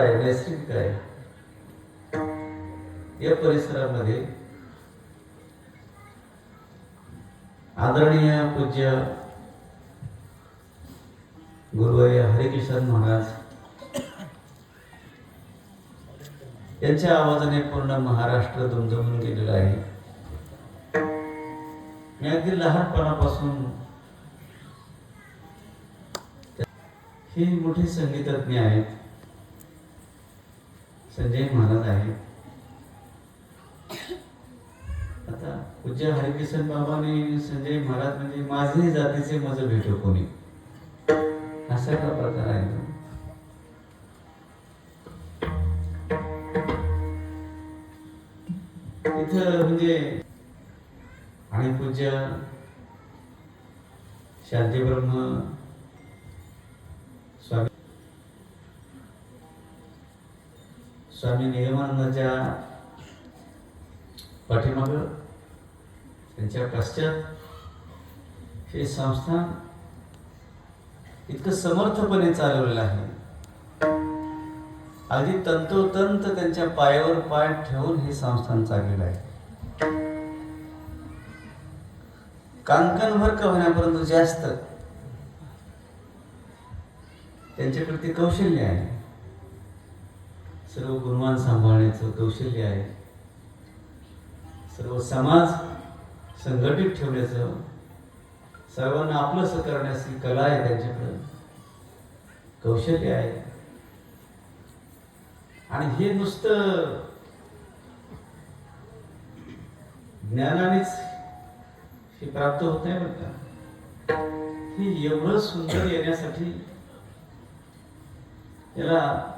आहे. नैसर्गिक आहे या परिसरामध्ये आदरणीय पूज्य गुरुवर्य हरिकिशन महाराज यांच्या आवाजाने पूर्ण महाराष्ट्र दुमदुमून गेलेला आहे. मी अगदी लहानपणापासून ही मोठी संगीतज्ञ आहेत. संजय महाराज आहेत आता पूज्य हरिकिशन बाबांनी संजय महाराज म्हणजे माझे जातीचे माझं भेटो कोणी असा का प्रकार आहे तो. इथं म्हणजे आणि पूज्य शांती ब्रह्म स्वामी निगमानंदाच्या पाठीमाग त्यांच्या पश्चात हे संस्थान इतकं समर्थपणे चालवलेलं आहे. अगदी तंतोतंत त्यांच्या पायावर पाय ठेवून हे संस्थान चाललेलं आहे. कांकणभर का होण्यापर्यंत जास्त त्यांच्याकडे ते कौशल्य आहे. सर्व गुणवान सांभाळण्याचं कौशल्य आहे. सर्व समाज संघटित ठेवण्याचं सर्वांना आपलंसं करण्याची कला आहे त्यांच्याकडं. कौशल्य आहे. आणि हे नुसतं ज्ञानानेच हे प्राप्त होत नाही बरं का? हे एवढं सुंदर येण्यासाठी याला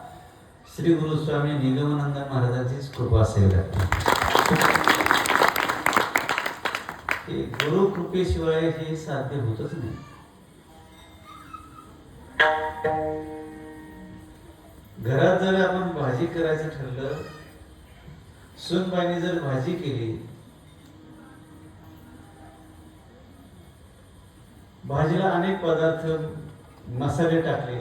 श्री गुरु स्वामी निगमानंद महाराजांचीच कृपा असेल गुरु कृपेशिवाय हे साध्य होतच नाही. घरात जर आपण भाजी करायचं ठरलं सुनबाईने जर भाजी केली भाजीला अनेक पदार्थ मसाले टाकले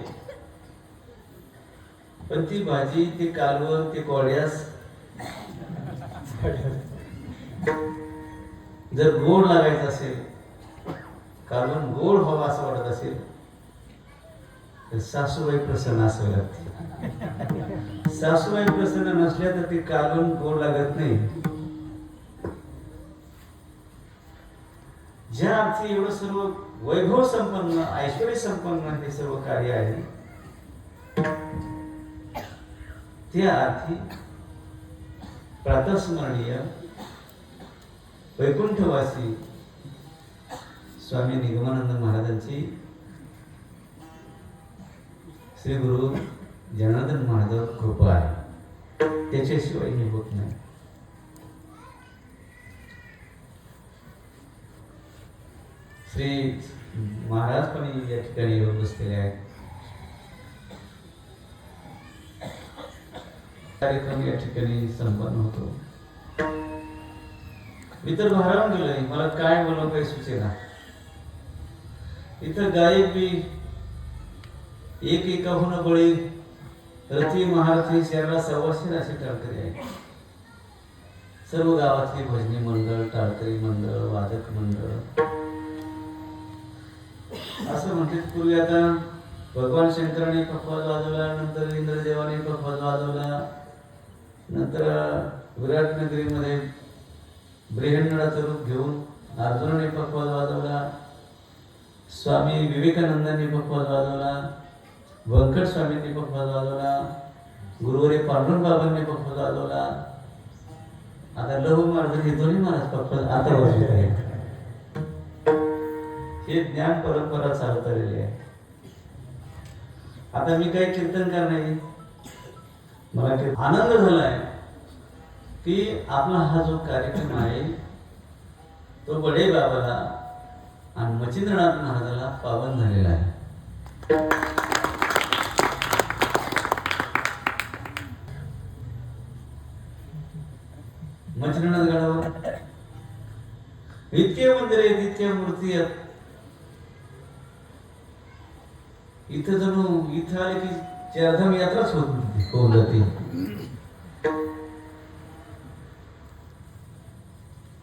पण ती भाजी ती कालवण ते कोळ्यास जर गोड लागायचं असेल कालवण गोड व्हावं असं वाटत असेल तर सासूबाई प्रसन्न असावी लागते सासूबाई प्रसन्न नसल्या तर ते कालवण गोड लागत नाही. ज्या अर्थी एवढं सर्व वैभव संपन्न ऐश्वर संपन्न हे सर्व कार्य आहे त्याआधी प्रातस्मरणीय वैकुंठवासी स्वामी निगमानंद महाराजांची श्री गुरु जनार्दन महाराज कृपा आहे. त्याच्याशिवाय हे होत नाही. श्री महाराज पण या ठिकाणी येऊन बसलेले आहेत. कार्यक्रम या ठिकाणी संपन्न होतो. इतर भारावून गेलोय मला काय बोलावं काही सुचेना. इथं गायक बी एक एकाहून बळी रथी महारथी शहराला सव्वाशे असे टाळकरी आहे सर्व गावातली भजनी मंडळ टाळकरी मंडळ वादक मंडळ. असं म्हणते पूर्वी आता भगवान शंकराने पखवाज वाजवला नंतर इंद्रदेवाने पखवाज वाजवला. नंतर विराटनगरीमध्ये नगरीमध्ये रूप घेऊन अर्जुनाने पक्वाद वाजवला स्वामी विवेकानंदांनी पक्वाद वाजवला व्यंकट स्वामींनी पखवाज वाजवला गुरुवारी पांडुरंग बाबांनी पखवाज वाजवला. आता लहू महाराज हे दोन्ही महाराज पक्वाद आता वाजवत आहेत हे ज्ञान परंपरा चालत आलेली आहे. आता मी काही करणार नाही मला ते आनंद झालाय की आपला हा जो कार्यक्रम आहे तो बडे बाबाला आणि मच्छिंद्रनाथ महाराजाला पावन झालेला आहे. मच्छिंद्रनाथ गडावर. इतके मंदिर आहेत इतक्या मूर्ती आहेत. इथं जणू इथं आले की चारधाम यात्राच होत नव्हती. कौलती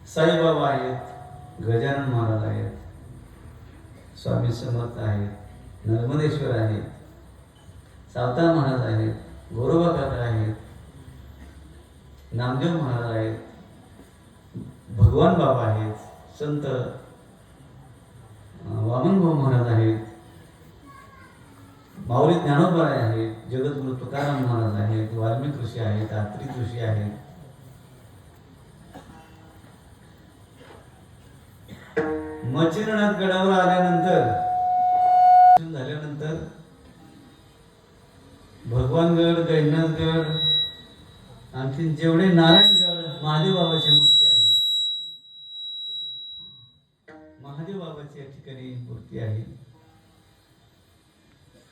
साईबाबा आहेत गजानन महाराज आहेत स्वामी समर्थ आहेत नर्मदेश्वर आहेत सावता महाराज आहेत गोरोबा काका आहेत नामदेव महाराज आहेत भगवान बाबा आहेत संत वामनभाऊ महाराज आहेत माऊली ज्ञानोपराय आहेत जगद्गुरु तुकाराम महाराज आहेत वाल्मिक ऋषी आहेत आत्रिक ऋषी आहेत. मच्छिंद्रनाथ गडावर आल्यानंतर झाल्यानंतर भगवानगड गैनाथगड आणखी जेवढे नारायणगड महादेव बाबाची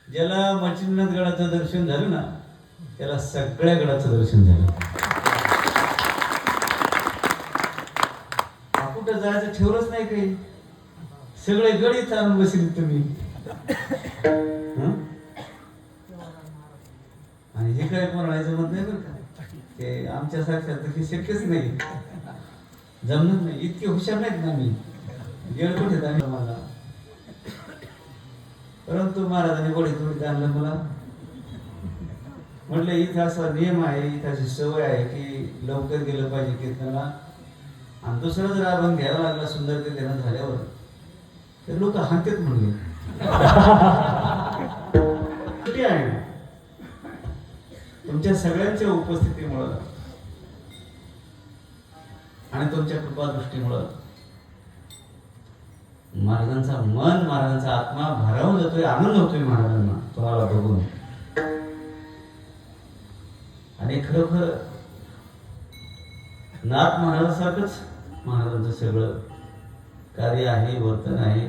ज्याला मच्छिंद्रनाथ गडाचं दर्शन झालं ना त्याला सगळ्या गडाचं दर्शन झालं. कुठं जायचं ठेवलंच नाही काही. सगळे गडी चालून बसेल तुम्ही. आणि हे काय कोणाला मत नाही बरं का? ते आमच्या साक्षात हे शक्यच नाही. जमणार नाही. इतके हुशार नाहीत ना मी गेळ कुठे जाणार मला परंतु महाराजांनी गोडी थोडी आणलं मला? म्हटलं इथं असा नियम आहे इथं अशी सवय आहे की लवकर गेलं पाहिजे कीर्तनाला. आणि दुसरं जर आपण घ्यायला लागला सुंदर ते देणं झाल्यावर तर लोक हातेत म्हणले किती आहे? तुमच्या सगळ्यांच्या उपस्थितीमुळं आणि तुमच्या कृपादृष्टीमुळं महाराजांचा मन महाराजांचा आत्मा भारावून जातोय आनंद होतोय महाराजांना तुम्हाला बघून. आणि खरोखर नाथ महाराजांसारखंच महाराजांचं सगळं कार्य आहे वर्तन आहे.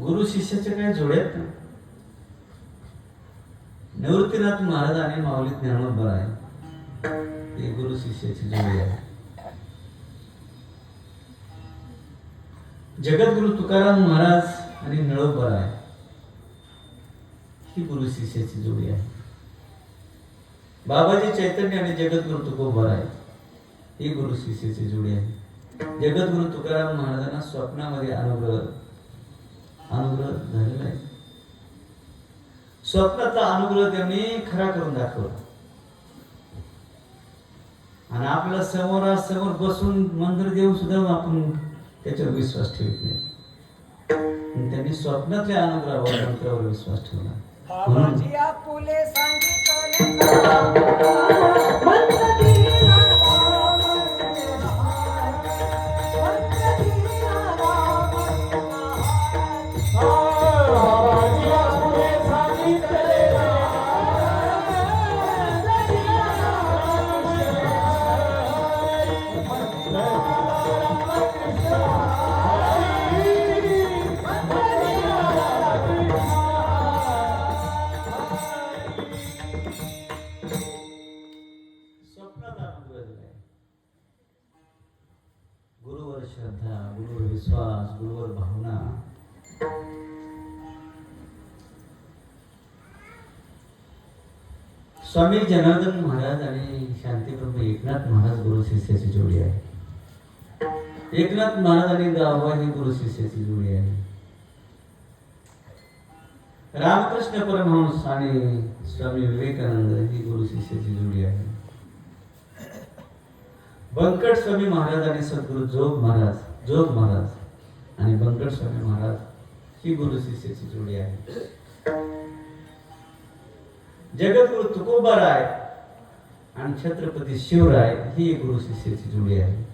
गुरु शिष्याच्या काही जोड्यात निवृत्तीनाथ महाराज आणि माऊली ज्ञानोबर आहे. ते गुरु शिष्याची जोडी आहे जगद्गुरु तुकाराम महाराज आणि नळोबर आहे ही गुरु शिष्याची जोडी आहे. बाबाजी चैतन्य आणि जगद्गुरु तुकोबर आहे ही गुरु शिष्याची जोडी आहे. जगद्गुरु तुकाराम महाराजांना स्वप्नामध्ये अनुग्रह अनुग्रह झालेला आहे. स्वप्नाचा अनुग्रह त्यांनी खरा करून दाखवला. आणि आपल्या समोरासमोर बसून मंत्र देऊन सुद्धा आपण त्याच्यावर विश्वास ठेवत नाही. त्यांनी स्वप्नातल्या अनुग्रहावर मंत्रावर विश्वास ठेवला. म्हणून विश्वास भावना. स्वामी जनार्दन महाराज आणि शांतीप्रभू एकनाथ महाराज गुरु शिष्याची जोडी आहे. एकनाथ महाराज आणि गावा ही गुरु शिष्याची जोडी आहे. रामकृष्ण परमहंस आणि स्वामी विवेकानंद ही गुरु शिष्याची जोडी आहे. बंकट स्वामी महाराज आणि सद्गुरु जोग महाराज जोग महाराज. आणि बंकट स्वामी महाराज ही गुरु शिष्याची जोडी आहे. जगद्गुरु तुकोबाराय आणि छत्रपती शिवराय ही गुरु शिष्याची जोडी आहे.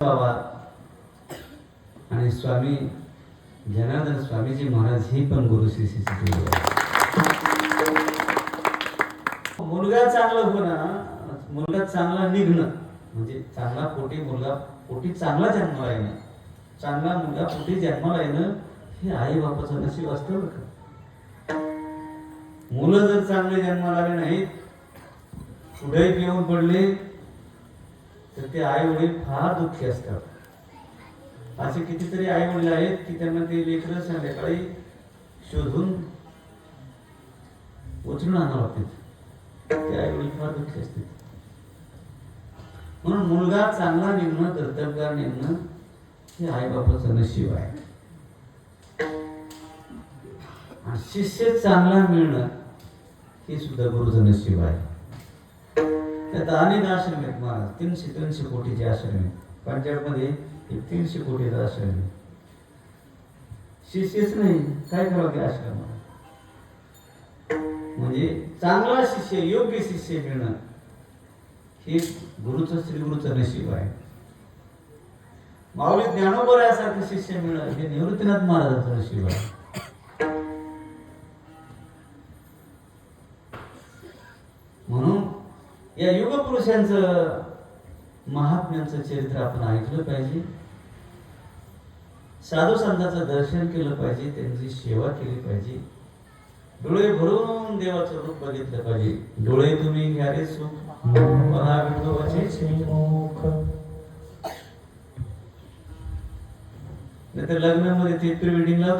बाबा आणि स्वामी जनार्दन स्वामीजी महाराज ही पण गुरु शिष्याची जोडी आहे. मुलगा चांगला होणं मुलगा चांगला निघणं म्हणजे चांगला पोटी मुलगा पोटी चांगला जन्माला येणं चांगला मुलगा पोटी जन्माला येणं हे आई बापाचं नशीब असतं बरं का. मुलं जर चांगले जन्माला आले नाहीत पुढे पिऊन पडले तर ते आई वडील फार दुःखी असतात. असे कितीतरी आई वडील आहेत की त्यांना ते लेकर संध्याकाळी शोधून उचलून आणावं लागते. ते आई वडील फार दुःखी असते म्हणून मुलगा चांगला निघणं कर्तव्यगार निघणं हे आईबापाचं नशीब आहे. शिष्य चांगला मिळणं हे सुद्धा गुरुचं नशीब आहे. त्यात अनेक आश्रम आहेत महाराज. तीनशे तीनशे कोटीचे आश्रम आहेत. पंजाबमध्ये एक तीनशे कोटीचा आश्रम आहे. शिष्यच नाही. काय करावं ते आश्रम म्हणजे चांगला शिष्य योग्य शिष्य मिळणं. हे गुरुचं श्रीगुरुचं नशीब आहे. माऊली ज्ञानोबरायासारखं शिष्य मिळणं हे निवृत्तीनाथ महाराजांचं नशीब आहे. म्हणून या युगपुरुषांचं महात्म्यांचं चरित्र आपण ऐकलं पाहिजे. साधू संतांचं दर्शन केलं पाहिजे त्यांची सेवा केली पाहिजे. डोळे भरून देवाचं रूप बघितलं पाहिजे. डोळे तुम्ही घ्या रे सुख. पहा विठोबाचे नाही तर लग्नामध्ये ते प्री वेडिंगला